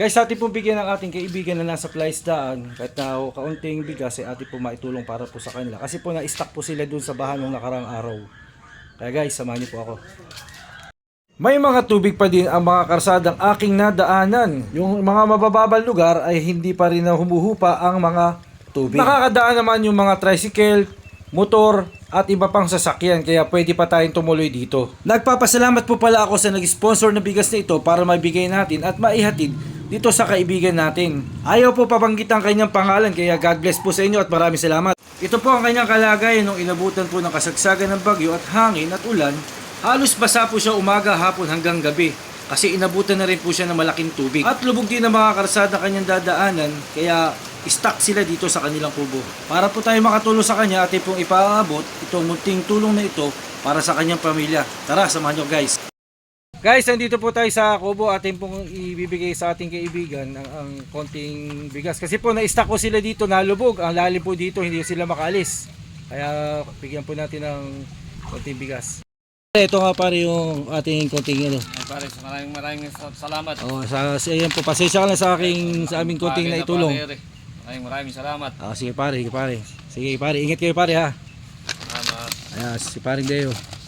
Guys, atin pong bigyan ng ating kaibigan na nasa daan kahit na kaunting bigas ay atin po maitulong para po sa kanila. Kasi po na-stock po sila dun sa bahan ng nakarang araw. Kaya guys, samahan niyo po ako. May mga tubig pa din ang mga karsadang aking nadaanan. Yung mga mabababal lugar ay hindi pa rin na humuhupa ang mga tubig. Nakakadaan naman yung mga tricycle, motor, at iba pang sasakyan kaya pwede pa tayong tumuloy dito. Nagpapasalamat po pala ako sa nag-sponsor na bigas na ito para maibigay natin at maihatid dito sa kaibigan natin. Ayaw po pabanggit ang kanyang pangalan kaya God bless po sa inyo at maraming salamat. Ito po ang kanyang kalagayan nung inabutan po ng kasagsagan ng bagyo at hangin at ulan. Halos basa po siya umaga, hapon hanggang gabi kasi inabutan na rin po siya ng malaking tubig. At lubog din ang mga karsada kanyang dadaanan kaya stuck sila dito sa kanilang kubo. Para po tayo makatulong sa kanya atin pong ipaabot itong munting tulong na ito para sa kanyang pamilya. Tara, samahan nyo guys. Guys, nandito po tayo sa kubo atin pong ibibigay sa ating kaibigan ang, ang konting bigas. Kasi po na-stuck ko sila dito, nalubog. Ang lalim po dito, hindi sila makalis. Kaya bigyan po natin ng konting bigas. Ito nga pare yung ating konting ano. Ay, pare, maraming maraming sa- salamat. Oh, sa, sa ayan po, pasensya ka na sa aking sa aming konting na itulong. pare. Maraming maraming salamat. Ah, sige pare, sige pare. Sige pare, ingat kayo pare ha. Salamat. Ayan, si paring Deo.